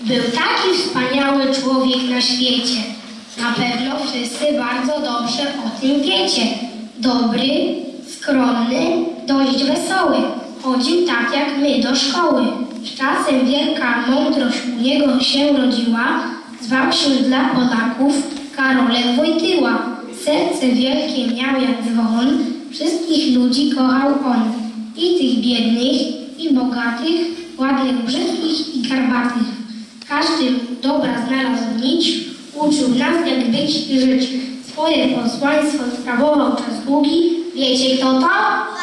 Był taki wspaniały człowiek na świecie. Na pewno wszyscy bardzo dobrze o tym wiecie. Dobry, skromny, dość wesoły. Chodził tak jak my do szkoły. Z czasem wielka mądrość u niego się rodziła. Zwał się dla Polaków Karolek Wojtyła. Serce wielkie miał jak dzwon. Wszystkich ludzi kochał on. I tych biednych, i bogatych, ładnych, brzydkich i garbatych. Każdy dobra znalazł nić, uczył nas jak być i żyć. Swoje posłaństwo sprawował czas długi. Wiecie kto to? To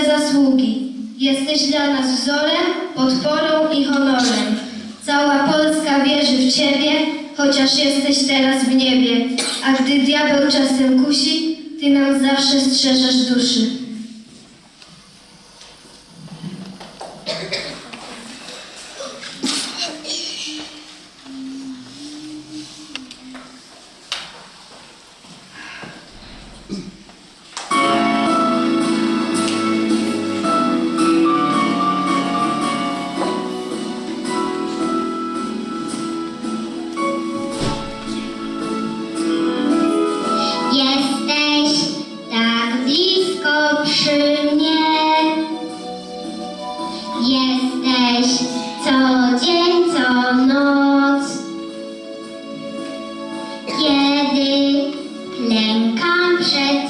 Twe zasługi. Jesteś dla nas wzorem, podporą i honorem. Cała Polska wierzy w Ciebie, chociaż jesteś teraz w niebie. A gdy diabeł czasem kusi, Ty nam zawsze strzeżesz duszy. Kiedy klękam przed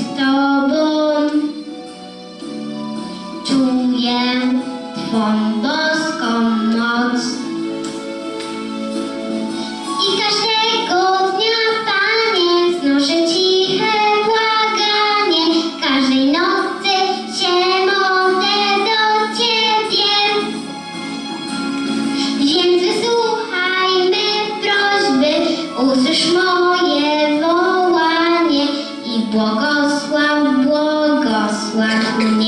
black woman.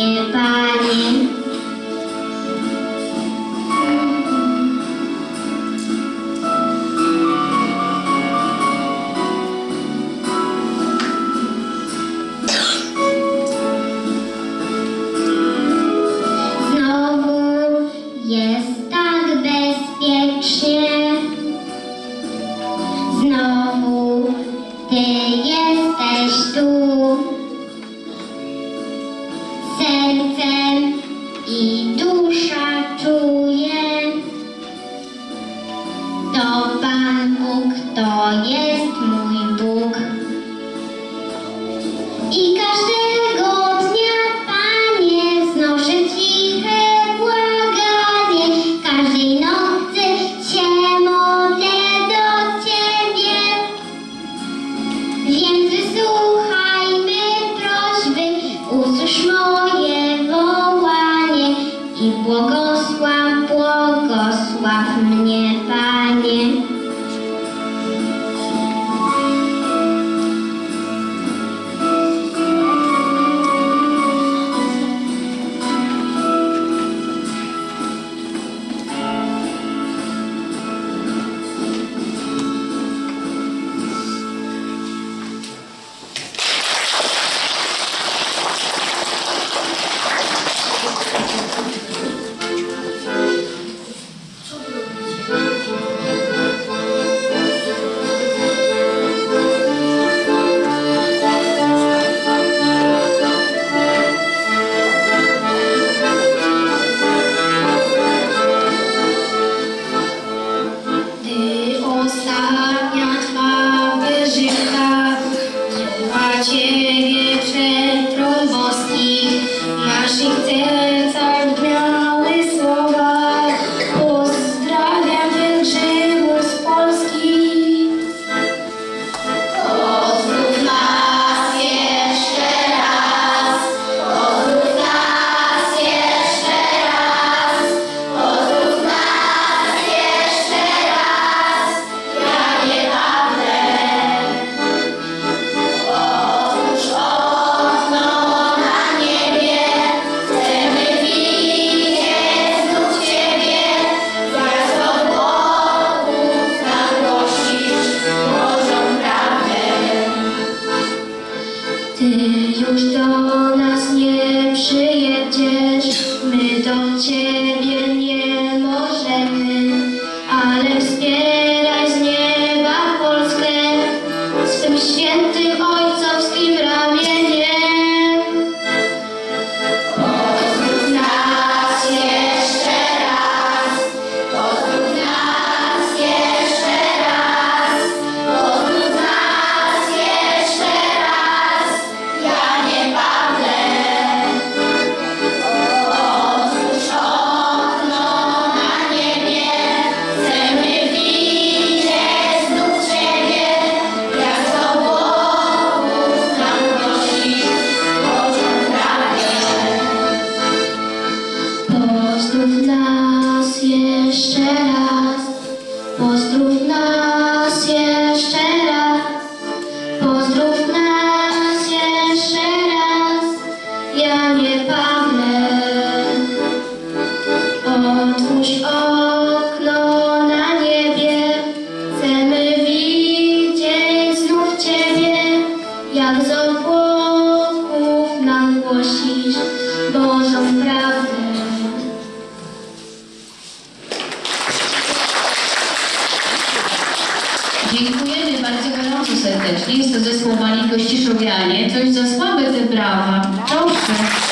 Dziękujemy bardzo gorąco serdecznie. Jest to zespół Malinko Ściszowianie. Coś za słabe te brawa. Proszę.